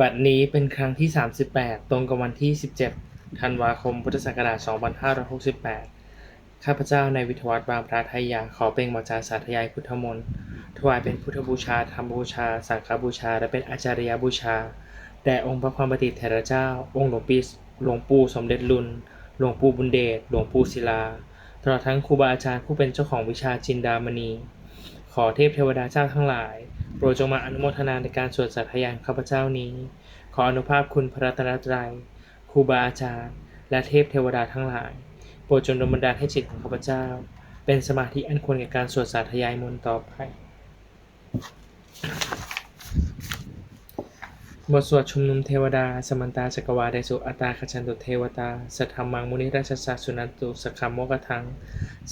บัดนี้เป็นครั้งที่ 38 ตรงกับวันที่ 17 ธันวาคม พุทธศักราช 2568 ข้าพเจ้าในายวิทวัฒน์บางพระไทยยาขอเป็นหมอจาสาธยายพุทธมนต์ถวายเป็นพุทธบูชา ธรรมบูชา สังฆบูชา และเป็นอาจารยบูชา แด่องค์พระความปฏิเถระเจ้า องค์หลวงปีหลวงปู่สมเด็จลุน หลวงปู่บุญเดช หลวงปู่ศิลา ตลอดทั้งครูบาอาจารย์ผู้เป็นเจ้าของวิชาจินดามณี ขอเทพเทวดาเจ้าทั้งหลาย รดจงมาอนุโมทนาในการสวดสัตยายข้าพเจ้านี้ ขออนุภาพคุณพระรัตนตรัยครูบาอาจารย์ และเทพเทวดาทั้งหลาย โปรดจงดลบันดาลให้จิตของข้าพเจ้า เป็นสมาธิอันควรแก่การสวดสาธยายมนต์ต่อไป บทสวดชุมนุมเทวดา สมันตาจักรวาไดสุอัตาขจันตุเทวตา สัทธรรมังมุนิราชสัสุนันตุสกขมโมกทัง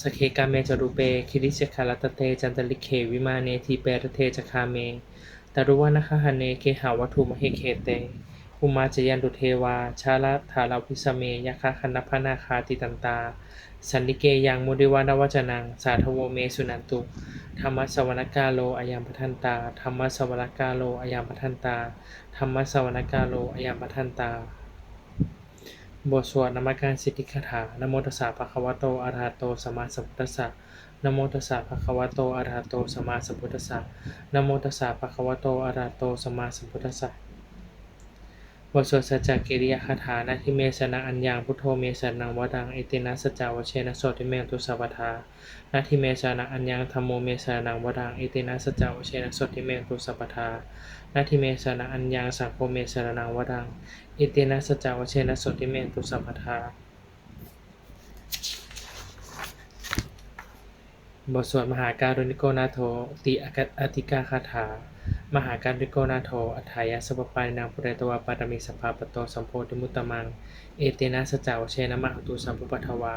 สเคกาเมจรูเป คิริเชคาลตเต จันตลิเควิมาเนทีเปรเทจคาเมตารุวานะคะหเน เกหาวัตถุมเหเคเต ภูมาจยันตุเทวา ชาลธาลาวิสเมยคะคันนพนาคาติตันตา สันนิเกยังมุดิวานวจนัง สาธโวเมสุนันตุ ธรรมสวนกาโลอายัมปทันตา ธรรมสวนกาโลอายัมปทันตา ธรรมสวนกาโลอายัมปทันตา บทสวดนมัการสิทธิคาถานโมตัสสะภะคะวะโตอะระหะโตสัมมาสัมพุทธัสสะนโมตัสสะภะคะวะโตอะระหะโตสัมมาสัมพุทธัสสะนโมตัสสะภะคะวะโตอะระหะโตสัมมาสัมพุทธัสสะ บทสวดสัจจกิริยคาถานาทิเมสนะอัญญังพุทโธเมสนังวดังเอตินะสัจาวเชนะโสติเมงตุสัพทานาทิเมสนะอัญญังธัมโมเมสนังวดังเอตินะสัจาวเชนะโสติเมงตุสัพทานาทิเมสนะอัญญังสังโฆเมสนังวดังเอตินะสัจาวเชนะโสติเมงตุสัพทาบทสวดมหาการุณิโกนาโทติอติกาคาถา มหาการุณิโกนาโทอัฏฐายาสัพปายนางปุเรตวาปารมีสัพพาปโตสัมโพธิมุตตมัง เอเตนะสจาวเชนะมหตุสัมพุปทวา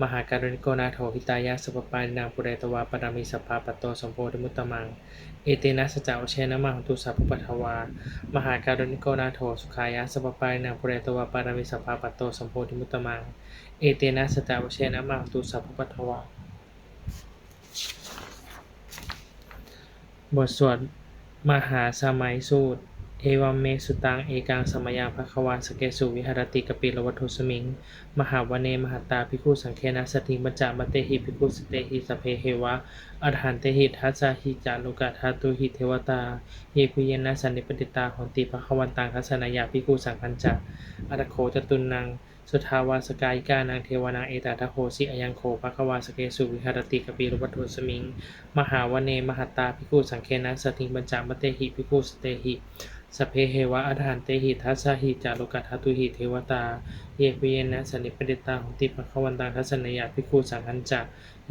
มหาการุณิโกนาโทหิตายาสัพปายนางปุเรตวาปารมีสัพพาปโตสัมโพธิมุตตมัง เอเตนะสจาวเชนะมหตุสัพพุปทวามหาการุณิโกนาโทสุขายะสัพปายนางปุเรตวาปารมีสัพพาปโตสัมโพธิมุตตมังเอเตนะสจาวเชนะมหตุสัพพุปทวา บทสวด มหาสมัยสูตร เอวัมเมสุตัง เอกังสมยังภควาสเกสุวิหารติกปิลวัตุสมิง มหาวเนมหตาภิกขุสังเคนะสติมัจจามเตหิภิกขุสเตหิสเพเฮวะอรหันเตหิทัสสะหิจารุกะทาตุหิเทวตาเยปุเยนะสันนิปติตาหนติภควันตังคัสนายาภิกขุสังคัญจะอัตโขจตุนัง สุทาวาสกายิกานางเทวานางเอตาทโหสิอยังโคภควาสเกสุวิหารติกปิลวัตถุสมิง มหาวเนมหัตตาภิกขุสังเคนะสติงบัญจามเตหิภิกขุสเตหิสเพเฮวะอรหันเตหิทัสสหิจารุกัทตุหิเทวตา เยปิเยนะสนิปติตาของติภควันตังทัศนยาภิกขุสังคัญจะ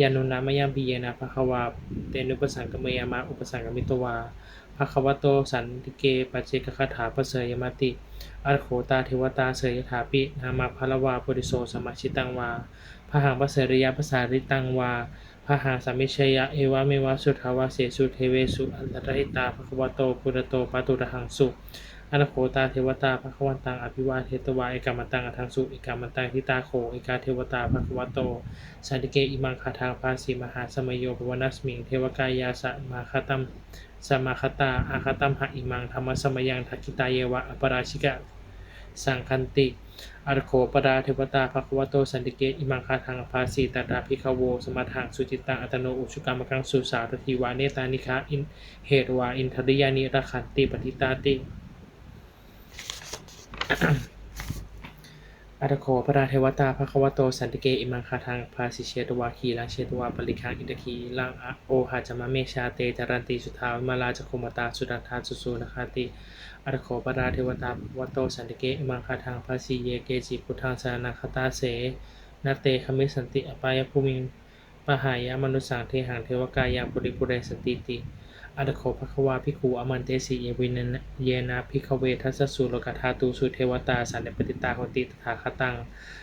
ยานุนามยามปิเยนะภควาเตนุปสังกเมยามาอุปสังกมิตวา ภควโตสันติเกปัจเจกคาถาปเสยมติอัรโขตาเทวตาเสยถาปินามาพลวาปุริโสสมาชิตังวาพหังปเสริยภาษาริตังวาพหาสัมมิชยะเอวะเมวะสุทาวาเสสุเทเวสุอันตรหิตาภควโตปุระโตปาตุระหังสุอนาโคตาเทวตาภควันตังอภิวาเทตวาเอกามันตังอทังสุเอกามันตังทิตาโขเอกาเทวตาภควโตสันติเกอิมังคาทางภาสีมหาสมโยภวนัสมิงเทวกายาสะมาคตัม สมาคตาอาคตัมหะอิมังธรรมสมยังทักิตาเยวะอปราชิกะสังคันติอรโคปดาเทวตาภควโตสันติเกอิมังคาทังภาสีตตาภิกขโว สมทังสุจิตังอัตโนอุชุกรรมกังสุสารทีวาเนตานิคาอินเหตวาอินทริยานิรขันติปฏิตาติ อัตโคประราเทวตาภควโต สันติเก อิมังคาทังภาสิเชตวาคีลังเชตวาปริคังอิตคีลังอะโอหาจามะเมชาเตจารันติสุทาวิมาลาจโคมตาสุดันทาสุสูนคาติอัตโขประราเทวตาภควโตสันติเก อิมังคาทังภาสิเยเกจิพุทธังสานาคตาเสนาเตคมิสันติอปายภูมิปหายามนุสังเทหังเทวกายังปุริปุเรสันติติ อัตโขภควาภิกขุอมันเตสีเยวินนเยนะภิกเวทัสสุโลกธาตูสุเทวตาสันนิปติตาโหติตถาคตัง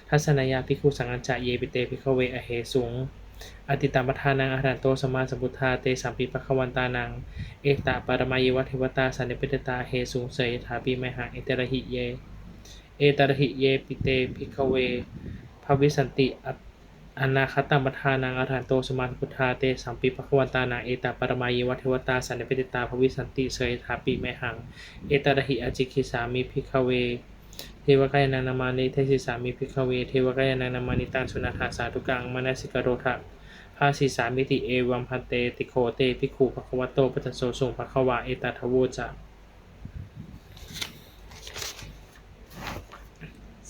ทัศนายาภิกขุสังกัญจะเยปิเตภิกเวอเหสุงอติตามปทานังอรหันโตสมาสัมพุทธาเตสัมปิปะควันตานัง เอกตาปารมายวะเทวตาสันนิปติตาเหสุงเสยถาปีไมหังเอเตระหิเย เอตระหิเยปิเตภิกเวภวิสันติอัต อนาคตังปทานังอรหันโตสมมาพุทธาเตสัมปิภควตานังเอตาปรมายวะเทวตาสันนิปิตตาภวิสันติเสยถาปิเมหัง เอตระหิอจิคิสามิพิกเว เทวกายนังนามานิเทศิสามิพิกเว เทวกายนังนามานิตังสุนันทาสาธุกังมนสิกโรทะภาสีสามิติเอวัมพันเตติโคเตปิคูภควโตปัจโสสุงภควาเอตทะโวจะ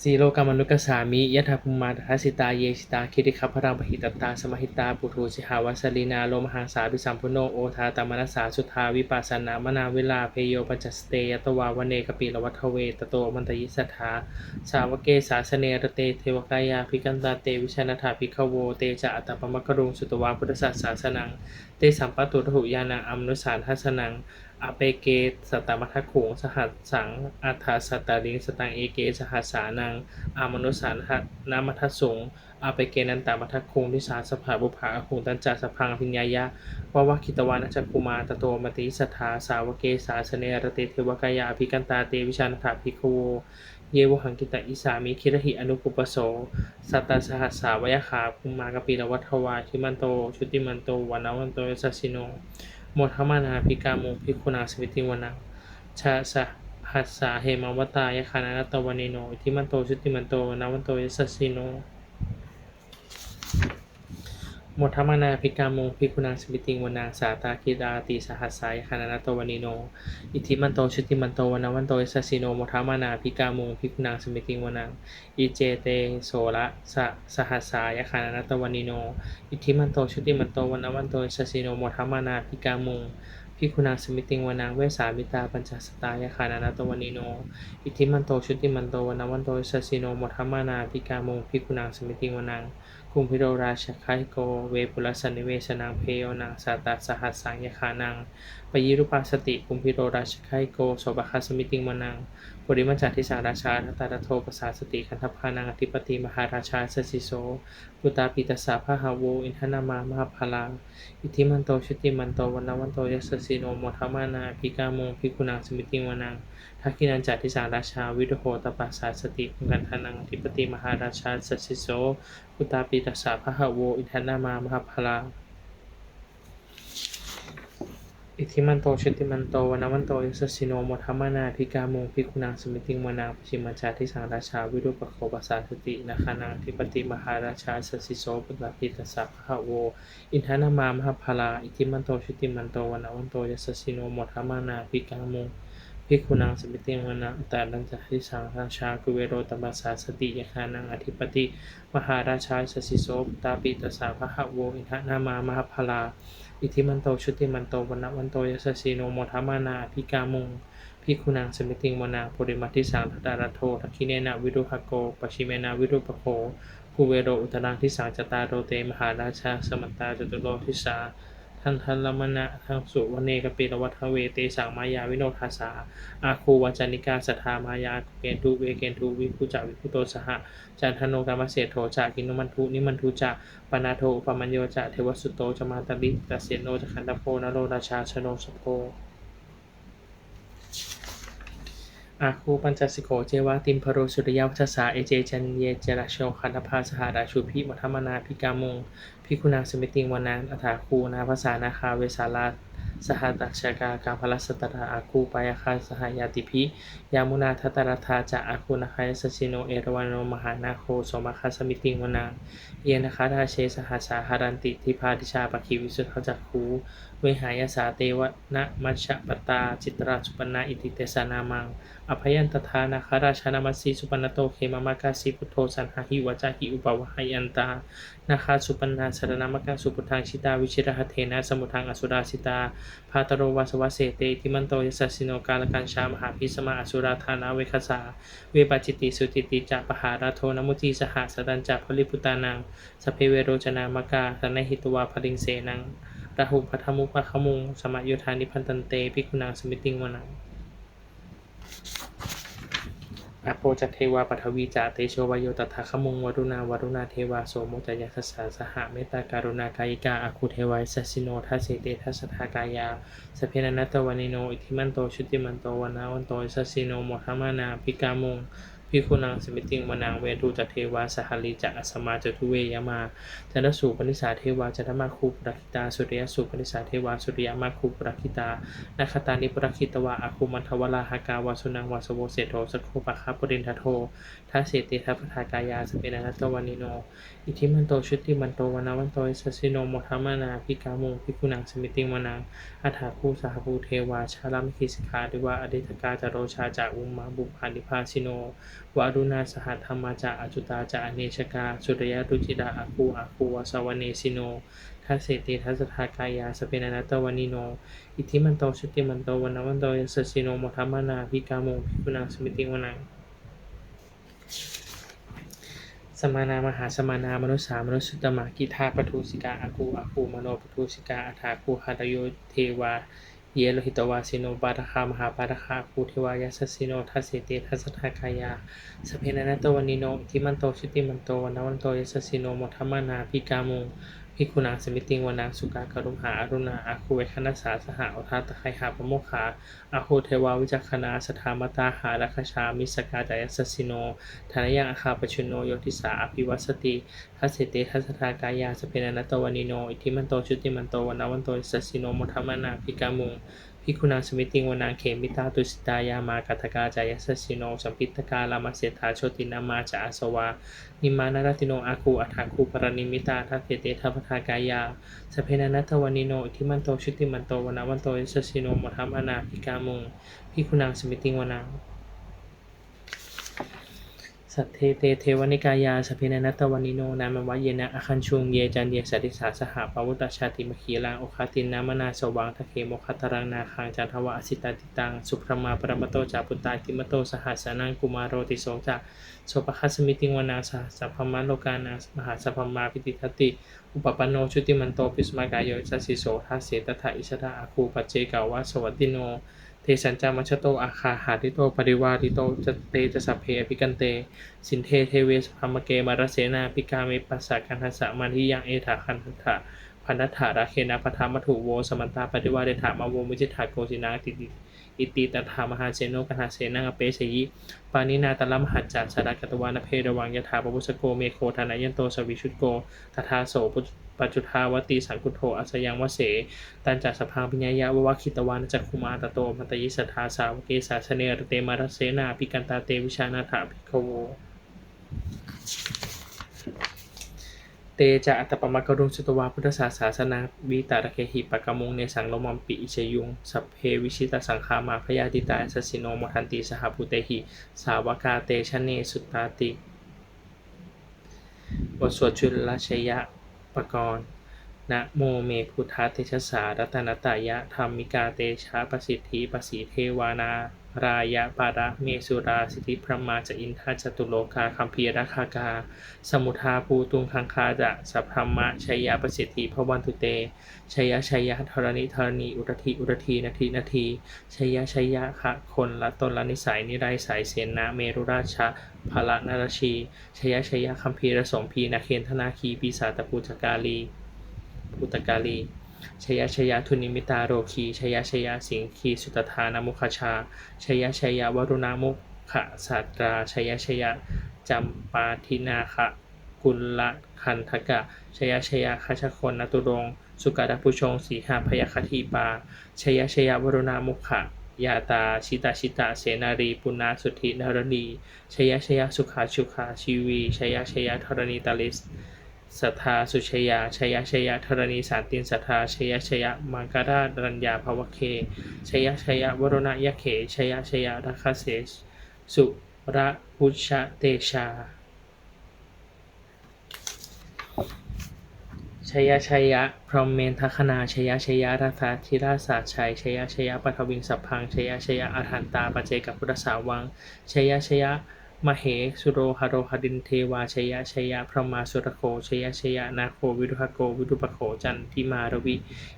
สีโลกามนุกสามิยะถาภูมาทัสิตาเยสิตาคิริคัพพรังปหิตตาสมหิตาปุถุสิหาวัสลีนาโลมหังสาปิสัมพุโนโอทาตามนัสสาสุทาวิปัสสนามนาเวลาเพโยปัญจสเตยตวาวเนกปิลวัทเวตโตมันตยิสัทธาสาวเกสาสเนรเตเทวกายาภิกันตาเตวิชนาถาภิกขโวเตจะอัตตปมะกรุงสุตวาพุทธศาสสนังเตสัมปตุทุยานังอัมนุสานทัสนัง อเปเกสตตมัทขงสหัสสังอัฏฐสตตาลิงสตังเอเกสหัสสานัง อามนุสานหนามัทสงอาไปเกนันตามัทคุงทิสาสภาบุภาหุงตันจัสพังพิญญายะวะวะคิตวานัจกุมาตโตมติสัทาสาวเกสาสเนรเตเทวกายาภิกันตาเตวิชานถาภิกขโวเยวหังกิตะอิสามิคิรหิอนุปุปโส สัตตสหัสสาวยขาภูมากปิลวัทวาชิมันโต ชุติมันโตวานาวันโตสัสสิโน โมทมานาภิกามุภิกขุนาสวิติวนะชาสะหัสสาเหมาวตายคานาตวนิโนอิทิมันโตชุติมันโตนาวันโตยสัสสิโน โมทมานาภิกามุภิกขุนาสมิติงวนาสาตาคิดาติสหัสสายคานาตวนิโน อิทิมันโตชุติมันโตวนาวันโตสสสิโนโมทมานาภิกามุภิกขุนาสมิติงวนาอิเจเตโสระสะสหัสสายคานาตวนิโน อิทิมันโตชุติมันโตวนาวันโตสสิโนโมทัมมานาพิกามุง พิคุณาสมิติงวานางเวสามิตาปัญจสตายาคานานาตวันิโน อิทิมันโตชุติมันโตวนาวันโตสสิโนมทัมมานาพิกามุงพิคุณาสมิติงวานางกุมพิโรราชคายโกเวปุลสันิเวสนางเพโยนางสาตาสหัสสังยาคานังปยิรุปาสติกุมพิโรราชไคโกโสบคาสมิติงวานางบริมัจจทิสาราชาทัตตาโทปสาสติคันธพานังอธิปติมหาราชาสสิโสพุตาปิตสสะพะหาโวอินทนามามหาพลังอิทิมันโตชุติมันโตวันวันโตยัสสิโนโมทามานาภิกาโมภิกุณังสมิติวนังทักินันจัติสาราชาวิโดโหตปัสสาสติปุกันทานังอธิปติมหาราชาสสิโสพุตาปิตสสะพะหาโวอินทนามามหาพลัง อิทธิมันโตชุติมันโตวนนวันโตยัสสิโนโมทามานาภิกาโมภิกุณังสมิติวนังปชิมัญจาทิสาราชาวิโดปโคปัสสาสตินาคานังอธิปติมหาราชาสสิโสพุตาปิตสสะพะหโว อินทนามามหาพลาอิทิมันโตชุติมันโตวนนวันโตยัสสิโนโมทามานาภิกามุภิกุนังสมิติวนาตาลันจทิสังราชากุเวโรตบัสสาสติยคานังอธิปติมหาราชาสสิโสปตาปิตสาพะหะโว อินทนามามหาพลา อิทิมันโตชุติมันโตวันวันโตยัสสีโนโมทามานาพิกามุงพิคุนังสมิติงวนาปุริมัติสังทัตารโททักขิเนนาวิรุหโกปชิเมนาวิรุปโคภูเวโรอุตรังทิสังจตารโรเตมหาราชาสมันตาจตุโลทิสา ทันทันลมณะทังสุวเนกเปรวัฏเวเตสังมายาวิโนทาสาอาคูวัจานิกาสทามายาเกนทุเวเกนทุวิคุจาวิคุโตสหจันทโนกามเสโทจากินุมันทุนิมันทุจะปนาโทปมัญโยจะเทวสุโตจมาตลิตเสโนจะขันตโพนโรราชาชโนสโพ อาคูปัญจสิโก เจวาติมพโรสุริยวัชสา เอเจจันเย เจราโชคันภาสหราชุพิมัทมนาพิกามุงพิคุณาสมิติงวนังอัฐาคูนาภาษานาคาเวสาลาสหตักชกากามพลัสตตาอาคูปายาคาสหายาติพิยามุนาทัตตรธาจะอาคูนาคายสชิโนเอรวานโนมหานาโคสมคาสมิติงวนังเยนะคาทาเชสหัสาหารันติทิพาดิชาปะคิวิสุทธจักคูเวหายาสาเตวนะมัชปตา จิตราสุปนาอิติเตสานามัง อภยันตทานาคาราชานามัสสีสุปนโตเขมามากาสีพุทโธสันหหิวจาหิอุปวหายันตา นาคาสุปนาสารนามกัสุพุทธังชิตาวิชิรหเทนะสมุทังอสุราสิตา พาตโรวาสวะเสเตทิมันโตยสัสสิโนกาลกันชามหาพิสมาอสุราธานาเวคสา เวปจิติสุติติจะปหาราโทนมุติสหสดันจะพลิพุตานังสเพเวโรจนามกาสนหิตวาพลิงเสนัง ราหุพัทมุปะขมุง สมัยุทานิพันตันเตภิกขุนังสมิติงวนังอโปจัตเทวาปทวีจาเตโชวายโยตถาคมุงวรุณาวรุณาเทวาโสโมจยัสสาสหเมตตาการุณากายิกาอาคุเทวายสัสิโนทัสเสเตทัสทากายาสเพนันตวานิโน อิทิมันโตชุติมันโตวนาวันโตสัสิโนโมทมานาภิกามุง พิคุณังสมิติงมนังเวทูจัตเทวาสหลิจะอสมาจตุเวยมาจันสูปนิสาเทวาจันมาคูปรักิตาสุริยสูปนิสาเทวาสุริยมาคูปรักิตานาคตานิปรักิตวาอาคุมันทวลาหากาวาสุนังวาสโวเสโทสโคปะคาปรินทโททัสเสติทัพพทากายาสเปนันตวานิโน อิทิมันโตชุติมันโตวนาวันโตสสสิโนโมทัมานาภิกามุงภิกุนังสมิติงมนังอัฐาคูสหภูเทวาชาลามิคิสิกขาดิวาอดิตกาจาโรชาจาอุมมาบุพานิพาสิโนวารุณาสหธรรมาจาอจุตาจาอเนชกา สุริยรุจิดาอาคูอาคูวสวเนสิโนทัสเสติทัสทากายาสเปนัตวานิโน อิทิมันโตชุติมันโตวนาวันโตสสสิโนโมทัมานาภิกามุงภิกุนังสมิติงมนัง สมานามหาสมานามนุสสามนุษสุตมะกิธาปทุสิกาอาคูอาคูมโนปทุสิกาอัฏฐาคูหาตโยเทวาเยโลหิตวาสิโนปาทคามหาปาทคาคูเทวายาสสิโนทัสเสติทัสสทากายาสเพนันตวันิโนทิมันโตชิติมันโตวันวันโตยาสสิโนโมทัมมานาพิกามุง ภิกขุนางสมิติงวนังสุกากรุมหาอรุณาอาคูเวคณสสาสหาอุทาตะไคหาปโมขาอาคูเทวาวิจักขณาสถามตาหาลัคชามิสกาจายสสิโนธนยังอาคาปชุนโนโยติสาอภิวัสติทัสเสติทัสสทากายาสเพนันตวานิโนอิทิมันโตชุติมันโตวันวันโตสัสสิโนมทัมมานาภิกามุง ภิกขุนังสมิติงวนังเขมิตาตุสิตายามากัตกาจายสสิโนสัมพิตกาลามาเสธาโชตินามาจาอสวา นิมานารติโนอาคูอัฏฐาคูปรณิมิตาทัสเสติทัพทากายาสเพนันตวานิโนอิทิมันโตชุติมันโตวนาวันโตสัสสิโนมทัมมานาภิกามุงภิกขุนังสมิติงวนัง สัทเทเตเทวนิกายาสพเพนันตวานิโน นามวะเยนะอคันชุงเยจันเยสติสาสหปวุตชาติมขีลังโอคาตินนามนาสวังทะเคโมคัตรังนาคังจันทวะอสิตาติตัง สุพรมาปรมโตจาปุตตาติมโตสหัสนังกุมารโรติโสจะโสปคัสมิติวนาสหสสพพมาโลกานามหาสัพพมาปิติทติ อุปปันโนชุติมันโตปิสมากายโยจัสสิโสทัสเสตถะอิชตาอาคูปัจเจกาวะสวัตติโน เทสัญจามัชโตอาคาหาติโตปริวาติโตจเตจะสัพเพอภิกันเต สินเทเทเวสพามเกมารเสนาปิกาเมปัสสะกันทัสสะมันทิยังเอถาคันทัตถะพันธัตถาราเคนะพัทธามัถุโวสมันตาปฏิวาเดถามาโวมิจิตถาโกสินาติติ อิติตถามหาเสโนกันหาเสนังอเปสยิปานินาตละมหัจจาสดากตวานเพระวังยถาปวุสโกเมโคธานายันโตสวิชุตโกตถาโสปัจจุทาวตีสังคุโทอัสยังวเส ตันจักสพังพิญญาวะวะคิตวานจักคุมาตโตมัตยิสทาสาวเกสาสเนรเตมารเสนาปิกันตาเตวิชานาถาภิกขโว เตจะอัตปมะกรุงสุตวาพุทธศาสาสนาวิตารเคหิปะกะมุงเนสังโลมัมปิอิชยุง สัพเพวิชิตสังคามาพยาติตาสัสิโนมทันติสหภูเตหิ สาวกาเตชะเนสุตตาติบทสวดชุลชยะปกรณ์นะโมเมพุทธเตชะสารัตนตายะธรรมิกาเตชะประสิทธิประสีเทวานา รายะปาระเมสุราสิทธิพระมาจะอินทาจตุโลกาคัมภีราคากา สมุทาภูตุงคังคาจะสัพพมะชัยยะประสิทธิพระวันตุเตชัยยะชัยยะธรณีธรณีอุรทีอุรทีนาทีนาทีชัยยะชัยยะคะคนละตนละนิสัยนิไรสายเสนาเมรุราชะภละนารชีชัยยะชัยยะคัมภีรสมพีนาเคนธนาคีปีศาตปูจกาลีปุตกาลี ชยชยทุนิมิตาโรคีชยชยสิงคีสุตธานามุขชาชยชยวรุณามุขสัตราชยชยจัมปาทินาคะกุลละคันทกะชยชยคัชคนนตุรงสุกาดาปุชงสีหาพยคทีปาชยชยวรุณามุขยาตาชิตาชิตาเสนารีปุณาสุธินารณีชยชยสุขาชุขาชีวีชยชยธรณีตาลิส สัทธาสุชยาชยชยธรณีสารตินสัทธาชยชยมังกราชรัญญาภวเคชยชยวรณยะเขชยชยรัคเสสุระพุชเตชาชยชยพรหมเมนทคณาชยชยรัตธิราชาชัยชยชยปทวิงสัพพังชยชยอาหันตาปเจกับพุทธสาวังชยชย มเหสุโรหโรหดินเทวาชยชยพระมาสุรโคชยชยนาโควิรุหโกวิรุปโขจันทิมารวิ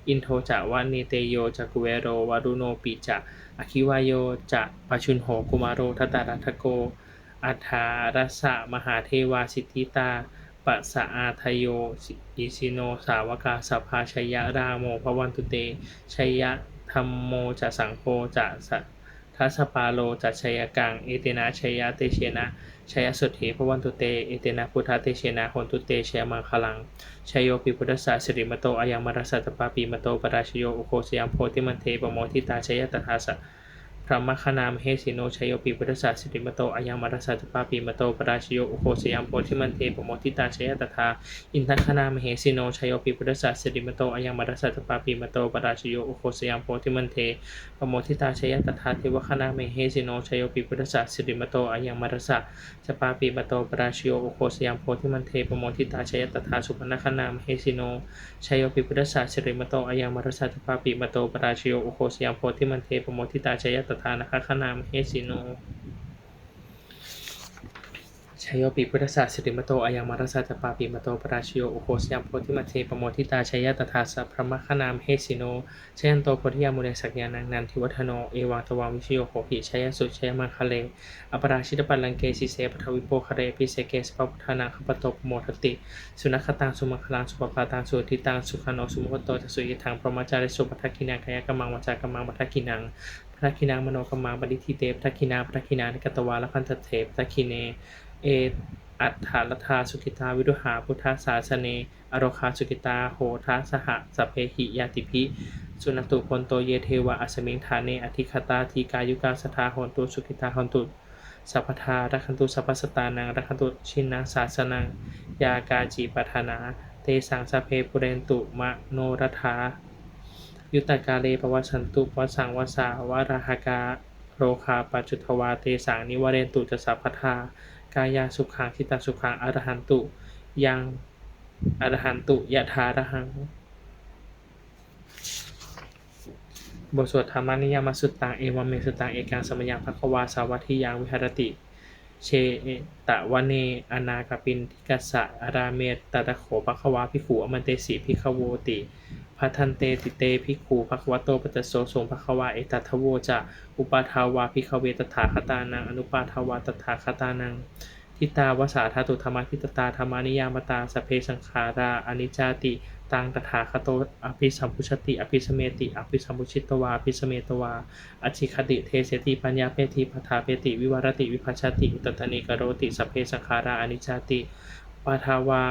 อินโทจาวานิเตโยจักุเวโรวารุโนปิจะอคิวายโยจะปชุนโหกุมารโรทัตตารัทโกอัฏฐารัสะมหาเทวาสิทธิตาปัสสะอาทโยอิสิโนสาวกาสัพพาชยรามโมภวันตุเตชยธรรมโมจะสังโฆจะสั ทัสปาโลจัตชัยกัง เอเตนะชัยยะเตเชนะชัยสุทธิพวันตุเต เอเตนะพุทธเตเชนะโหนตุเตชยมังคลังชัยโยปิพุทธสัสิริมโตอายังมรสัตปาปีมโตปราชโยโอโคสยามโพธิมันเทปโมทิตาชัยตถาสะ พระมคณามเหสิโนชัยโยปิพุทธสสะสิริมโตอายังมารสสะตปาปีมโตปราชโยโอโคสยามโพธิมันเทปโมทิตาชัยตถาอินทคณามเหสิโนชัยโยปิพุทธศาสสิริมโตอายังมารสสะตปาปีมโตปราชโยโอโคสยามโพธิมันเทปโมทิตาชยตถาเทวคณามเหสิโนชัยโยปิพุทธศาสสิริมโตอายังมารสสะตปาปีมโตปราชโยโอโคสยามโพธิมันเทปโมทิตาชยตถาสุพนคณามเหสิโนชัยโยปิพุทธศาสสิริมโตอายังมารสสะตปาปีมโตปราชโยโอโคสยามโพธิมันเทปโมทิตาชยตถานคคณาม เฮสิโน ชัยโยปิพุทธศาสสิริมโตอายังมารสาจปาปิมโตปราชโยอุโคสยามโพธิมัเทปโมทิตาชัยยตถาสัพพระมคณามเฮสิโนชยันโตโพธิยามุเนสักยานังนันทิวัฒโนเอวังตวังวิชโยโหหิชัยสุชัยมังคะเลอปราชิตปัลลังเกสิเสปทวิโปคะเรปิเสเกสปพุทธานังคปตปโมทติ สุนัขตังสุมังคลังสุปปาตังสุทิตังสุขันโนสุโมโตจสุยทังพรหมจาริสุปัทกินังกายกมังวจากมังปัทกินังพระคินางมโนกมังปฏิทิเตพระคินาพระคินานิกตวาลพันธเทพพระคิเน เออัฏฐารธาสุขิตาวิรุหาพุทธศาสเน อโรคาสุขิตาโหทัสหะสเพหิยาติพิสุนตุพลโตเยเทวะอัสมิงฐาเนอธิคตาทีกายุกาสทาหนตุสุขิตาหนตุสัพพทารักขันตุสัพพสตานังรักขันตุชินนาศาสนังยากาจีปัฏนา เตสังสเพปุเรนตุมะโนรธายุตตกาเลปวัสสันตุปวัสังวสาวราหกาโรคาปัจจุทวาเตสังนิวเรนตุจะสัพพทา กายาสุขังทิตาสุขังอรหันตุ ยังอรหันตุยะถาระหัง บทสวดธรรมนิยามสุตตังเอวัมเมสุตตังเอกังสมยังภควาสาวัติยังวิหารติ เชตะวะเนอนาคปินทิกัสสะอาราเมตตตะโขภควาภิขุอมันเตสีภิขโวติ พัทันเตติเตภิกขุภควโตปัจจโสสงภควาเอตัทโวจะอุปาทาวาภิกขเวตถาคตานังอนุปาทาวาตถาคตานังทิตาวสาธาตุธรรมทิตตาธรรมานิยามตาสเพสังขาราอนิจจติตังตถาคโตอภิสัมพุชติอภิสเมติอภิสัมพุชิตวาอภิสเมตวาอจิคติเทเสติปัญญาเปติปทาเปติวิวรติวิภัชติอุตตนิกโรติสเพสังขาราอนิจจติปาทาวา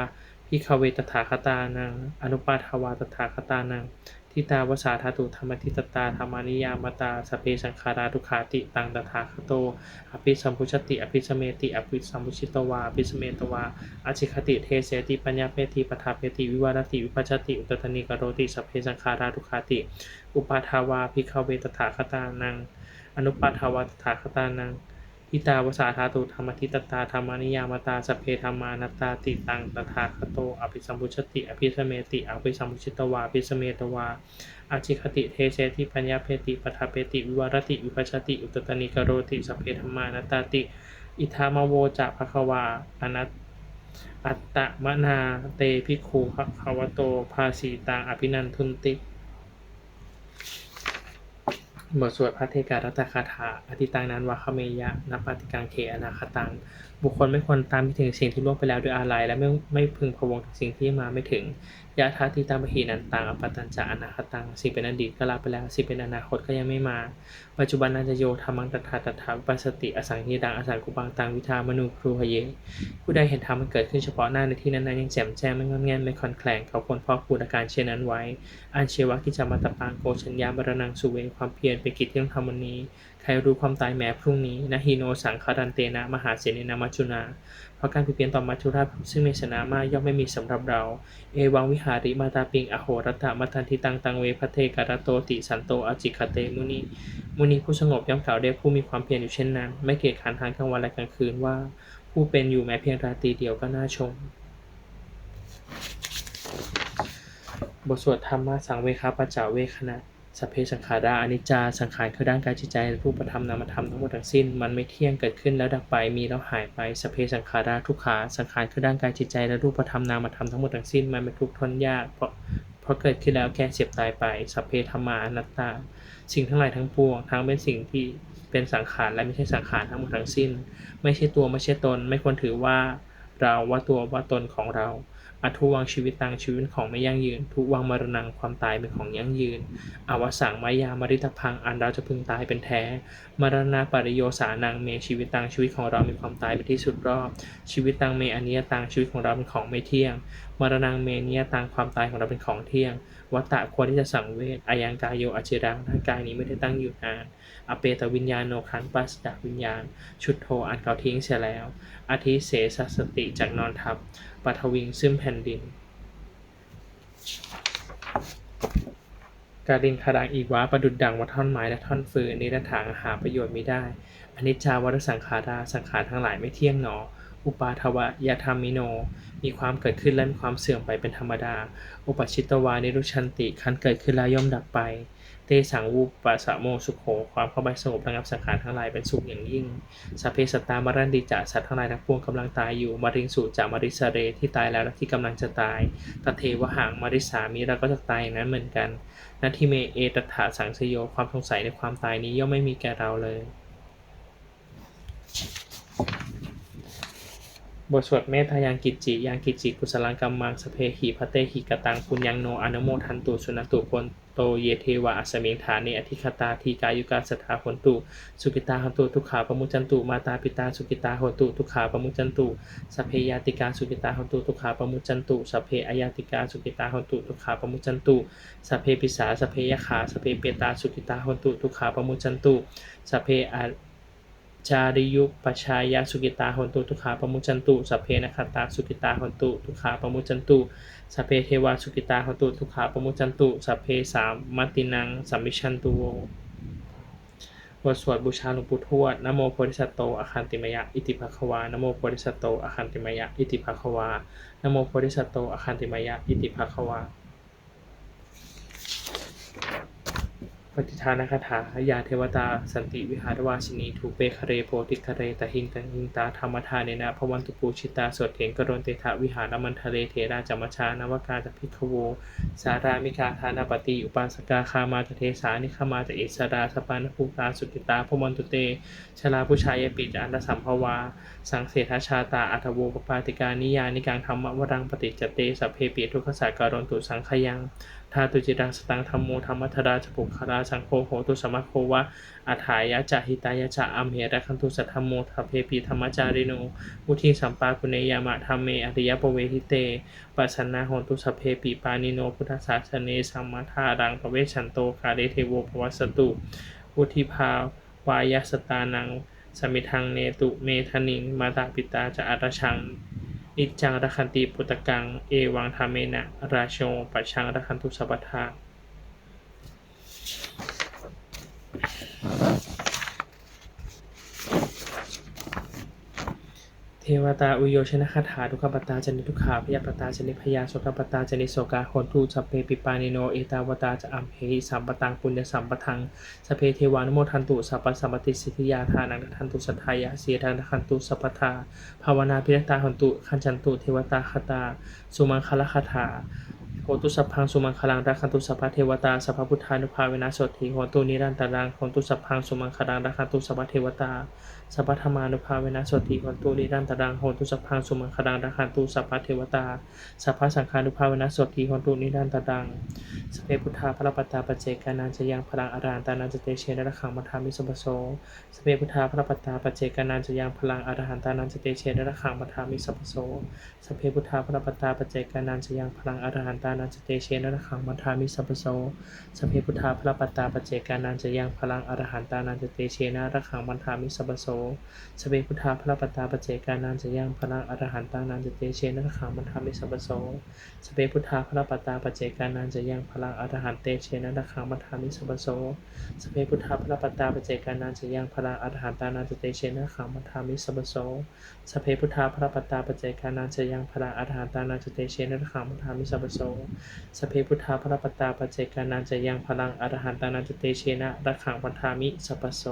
พิคเวตถาคตานัง อนุปาทาวาตถาคตานัง ทิตาวสาธาตุธรรมทิตตาธรรมานิยามตาสเพสังขาราทุขาติตังตถาคโต อภิสัมพุชติ อภิสเมติ อภิสัมพุชิตวาอภิสเมตวาอจิคติเทเสติปัญญาเปติปทาเปติวิวารติวิภัชติอุตตนิกโรติสเพสังขาราทุขาติ อุปาทาวาพิคเวตถาคตานัง อนุปาทาวาตถาคตานัง ทิตาวสาธาตุธรรมทิตตาธรรมานิยามตาสเพธรรมานัตตาติตังตถาคโตอภิสัมพุชติ อภิสเมติอภิสัมพุชิตวาอภิสเมตวาอาจิคติเทเสติปัญญาเพติปทาเปติวิวรติวิภัชติ อุตตนิกโรติสเพธรรมานัตตาติ อิทามโวจะภควาอนัตอัตตมนาเตภิกขุภควโตภาสีตังอภินันทุนติ บทสวดพระเทการัตคาถาอธิตังนันวาคเมยะนปฏิกังเขอนาคตัง บุคคลไม่ควรตามที่ถึงสิ่งที่ล่วงไปแล้วด้วยอาลัยและไม่ไม่พึงพะวงถึงสิ่งที่มาไม่ถึง ยะทาทิตามหินันตังอปตัญจะอนาคตังสิ่งเป็นอดีตก็ลาไปแล้วสิ่งเป็นอนาคตก็ยังไม่มา ปัจจุบันนันจะโยธรรมังตถาตถาปัสสติอสังหิดังอสังกุปังตังวิธามนุครูหเย ผู้ใดเห็นธรรมมันเกิดขึ้นเฉพาะหน้าในที่นั้นๆยังแจ่มแจ้งไม่งอนแงนไม่คลอนแคลงเขาควรพอกพูดอาการเช่นนั้นไว้ อันเชวะกิจามัตตปังโกชัญญาบรนังสุเวความเพียรเป็นกิจที่ต้องทำวันนี้ ใครรู้ความตายแม้พรุ่งนี้นะฮีโนสังคารันเตนะ มหาเสนนามัจจุนา เพราะการผิดเพี้ยนต่อมัจจุราชซึ่งมีชนะมากย่อมไม่มีสำหรับเรา เอวังวิหาริมาตาปิงอโหรัตมัทันทิตังตังเวพเทการโตติสันโตอจิคเตมุนีมุนีผู้สงบย่อมกล่าวเรียกผู้มีความเพียรอยู่เช่นนั้น ไม่เกียจขันทางกลางวันและกลางคืนว่า ผู้เป็นอยู่แม้เพียงราตรีเดียวก็น่าชมบทสวดธรรมะสังเวคาปัจจาเวคณะ สัพเพสังขาราอนิจจาสังขารคือด้านกายจิตใจและรูปธรรมนามธรรมทั้งหมดทั้งสิ้นมันไม่เที่ยงเกิดขึ้นแล้วดับไปมีแล้วหายไปสัพเพสังขาราทุกขาสังขารคือด้านกายจิตใจและรูปธรรมนามธรรมทั้งหมดทั้งสิ้นมันเป็นทุกข์ทนยากเพราะเพราะเกิดขึ้นแล้วแก่เสียบตายไปสัพเพธรรมาอนัตตา สิ่งทั้งหลายทั้งปวงทั้งเป็นสิ่งที่เป็นสังขารและไม่ใช่สังขารทั้งหมดทั้งสิ้น ไม่ใช่ตัวไม่ใช่ตน ไม่ควรถือว่าเราว่าตัวว่าตนของเรา อทุวังชีวิตตังชีวิตของไม่ยั่งยืน ทุวังมรณงความตายเป็นของยั่งยืน อวสังมายามริตพังอันเราจะพึงตายเป็นแท้ มรณะปริโยสานังเมชีวิตตังชีวิตของเรามีความตายเป็นที่สุดรอบ ชีวิตตังเมอนิยตังชีวิตของเราเป็นของไม่เที่ยง มรณงเมนิยตังความตายของเราเป็นของเที่ยง วัตตะควรที่จะสังเวชอายังกายโยอจิรังร่างกายนี้ไม่ได้ตั้งอยู่นาน อเปตวิญญาณโนคันปัสจากวิญญาณ ชุดโทอันเขาทิ้งเสียแล้วอาทิเสสสติจากนอนทับ ปัทวิงซึ่งแผ่นดิน การดินคารังอีว่าประดุดดังว่าท่อนไม้และท่อนฟืนนิรถางหาประโยชน์ไม่ได้อนิจจาวัฏสังขาราสังขารทั้งหลายไม่เที่ยงหนอ อุปาทวะยธรรมิโน มีความเกิดขึ้นและมีความเสื่อมไปเป็นธรรมดา อุปชิตวานิรุชันติคันเกิดขึ้นแล้วย่อมดับไป เตสังวูปปัสะโมสุขโข ความเข้าไปสงบระงับสังขารทั้งหลายเป็นสุขอย่างยิ่งสัพเพสัตตามรันดิจาสัตว์ทั้งหลายทั้งปวงกำลังตายอยู่มาริงสูจามาริสเรที่ตายแล้วและที่กำลังจะตายตเทวหังมาริสามีเราก็จะตายอย่างนั้นเหมือนกันนาทิเมเอตถาสังสโยความสงสัยในความตายนี้ย่อมไม่มีแก่เราเลย บทสวดเมธายังกิจจิยังกิจจิกุสลังกัมมังสเพหิพะเตหิกตังปุญญังโนอนุโมทันตุสุนตุพนโตเยเทวะอัสมิงฐานิอธิคตาทีกายุกาสถาผนตุสุกิตาหนตุทุกขาปมุจันตุมาตาปิตาสุกิตาหนตุทุกขาปมุจันตุสเพยาติกาสุกิตาหนตุทุกขาปมุจันตุสเพอายาติกาสุกิตาหนตุทุกขาปมุจันตุสเพปิสาสเพยขาสเพเปตาสุกิตาหนตุทุกขาปมุจันตุสเพอ จาริยุปชายาสุกิตาหนตุทุขาปมุจันตุสัพเพนะคตาสุกิตาหนตุทุขาปมุจันตุสัพเพเทวาสุกิตาหนตุทุขาปมุจันตุสัพเพสามมตินังสัมมิชันตุโวบทสวดบูชาหลวงปู่ทวดนะโมโพธิสัตโตอะคันติมยะอิติภควานะโมโพธิสัตโตอะคันติมยะอิติภควานะโมโพธิสัตโตอะคันติมยะอิติภควา ปฏิทานคาถายาเทวตา สันติวิหารวาชินีทูเปคเรโพธิคเรตหิงตังหิงตาธรรมทานเนนะพวันตุปูชิตาสวดเถงกรณเตถะวิหารมันทะเลเทราจามชานวกาจพิกขโว สารามิกาทานปฏิอุปาสกาคามาจเทสานิขามาจเอสราสปานภูตาสุกิตาพวันตุเตชลาผู้ชายปิจอันตสัมภวา สังเสทชาตาอัตโวปปาติกานิยานิการธรรมวรังปฏิจเตสเพปิทุกขสาการนตุสังขยัง ทาตุจิตังสตังธรรมโมธรรมัทราจปุคาราสังโฆโหตุสมะโควะอัฏายะจาหิตายะจะอัมเหระคันตุสัทธรรมโมทัพเพปีธรรมจาริโนมุทิสัมปาคุเนยามะธรรมเมอริยปเวทิเตปัสนาโหตุสัพเพปีปานิโนพุทธศาสเนสัมมาทารังปเวชันโตคาเดเทโวภวสตุอุทิภาวายสตานังสมิทังเนตุเมธนิงมาตาปิตาจะอัตชัง อิจจังรักันติปุตตะกัง เอวังธรรมเมนะ ราโชปัจชังรักันตุสัพพทา เท วตาอุโยชนะคาถาทุกขปตาจนิทุกขาพยาปตาจนิพยาโสกปตาจนิโสกาโหนตูสเพปิปานิโนเอตาวตาจะอัมเพหิสัมปตังปุญญสัมปทังสเพเทวานุโมทันตุสัพพสัมปติสิทธิยาทานังทันตุสัทธายะเสียทานันตุสัพพทาภาวนาพิรตาหันตุขันจันตุเทวตาคาตาสุมังคลคาถาโหตุสัพพังสุมังคลังรักขันตุสัพพะเทวตาสัพพพุทธานุภาเวนะโสติโหตุนิรันตารังโหตุสัพพังสุมังคลังรักขันตุสัพพะเทวตา สัพพธรรมานุภาเวนะสติโหตุนิรันตรังโหตุสัพพังสุมังคลังรักขันตุสัพพเทวตาสัพพสังฆานุภาเวนะสติโหตุนิรันตรังสเพพุทธาพระปัตตาปเจกานันจะยังพลังอารหันตานันจะเตเชนระขังมัทามิสุปโสสพเพพุทธาพระปัตตาปเจกานันจะยังพลังอรหันตานันจะเตเชนระขังมัทามิสัพพโสสเพพุทธาพระปัตตาปเจกานันจะยังพลังอรหันตานันจะเตเชนระขังมัทามิสัพพโสสเพพุทธาพระปัตตาปเจกานันจะยังพลังอรหันตานันจะเตเชนะระขังมัทามิสัพพโสสเพพุทธาพระปัตตาปเจกานันจะยังพลังอรหันตานันจะเตเชนะระขังมัทามิสัพพโสสเพพุทธาพระปัตตาปเจกานันจะยังพลังอรหันเตเชนะระขังมัทามิสัพพโสสเพพุทธาพระปัตตาปเจกานันจะยังพลังอรหันตานันจะเตเชนะระขังมัทามิสัพพโสสเพพุทธาพระปัตตาปเจกานันจะยังพลังอรหันตานันจะเตเชนะระขังมัทามิสัพพโสสเพพุทธาพระปัตตาปเจกานันจะยังพลังอรหันตานันจะเตเชนะระขังมัทามิสัพพโส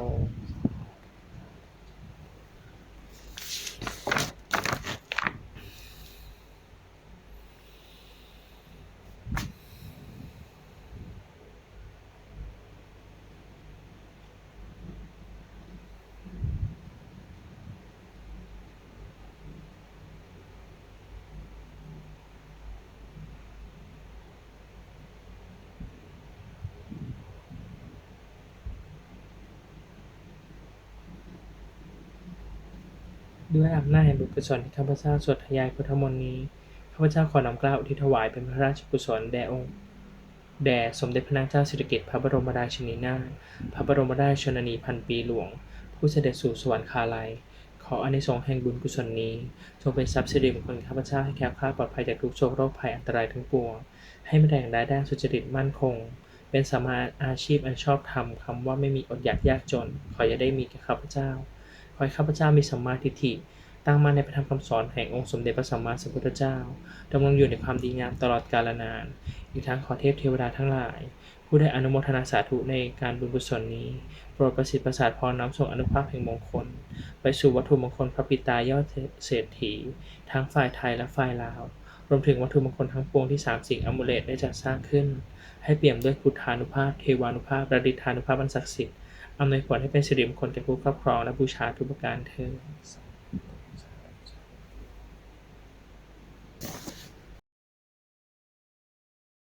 ด้วยอำนาจแห่งบุญกุศลที่ข้าพเจ้าสวดทยายพุทธมนต์นี้ข้าพเจ้าขอนำกล้าอุทิศถวายเป็นพระราชกุศลแด่องค์แด่สมเด็จพระนางเจ้าสิริกิติ์พระบรมราชินีนาถพระบรมราชชนนีพันปีหลวง ผู้เสด็จสู่สวรรคาลัย ขออานิสงส์แห่งบุญกุศลนี้จงเป็นทรัพย์สิริมงคลข้าพเจ้าให้แค้วคลาดปลอดภัยจากทุกโศกโรคภัยอันตรายทั้งปวง ให้ไม่แดงได้ด้านสุจริตมั่นคง เป็นสมมาอาชีพอันชอบธรรมคำว่าไม่มีอดอยากยากจน ขออย่าได้มีแก่ข้าพเจ้า ขอให้ข้าพเจ้ามีสัมมาทิฏฐิ ตั้งมั่นในพระธรรมคำสอนแห่งองค์สมเด็จพระสัมมาสัมพุทธเจ้าดำรงอยู่ในความดีงามตลอดกาลนาน อีกทั้งขอเทพเทวดาทั้งหลาย ผู้ได้อนุโมทนาสาธุในการบุญกุศลนี้ โปรดประสิทธิ์ประสาทพรน้ำส่งอนุภาพแห่งมงคล ไปสู่วัตถุมงคลพระปิตายอดเศรษฐี ทั้งฝ่ายไทยและฝ่ายลาว รวมถึงวัตถุมงคลทั้งปวงที่สามสิ่งอมูเลตได้จัดสร้างขึ้น ให้เปี่ยมด้วยพุทธานุภาพเทวานุภาพและฤทธานุภาพอันศักดิ์สิทธิ์ อำนวยผลให้เป็นสิริมงคลแก่ผู้ครอบครองและบูชาทุกประการเทอญ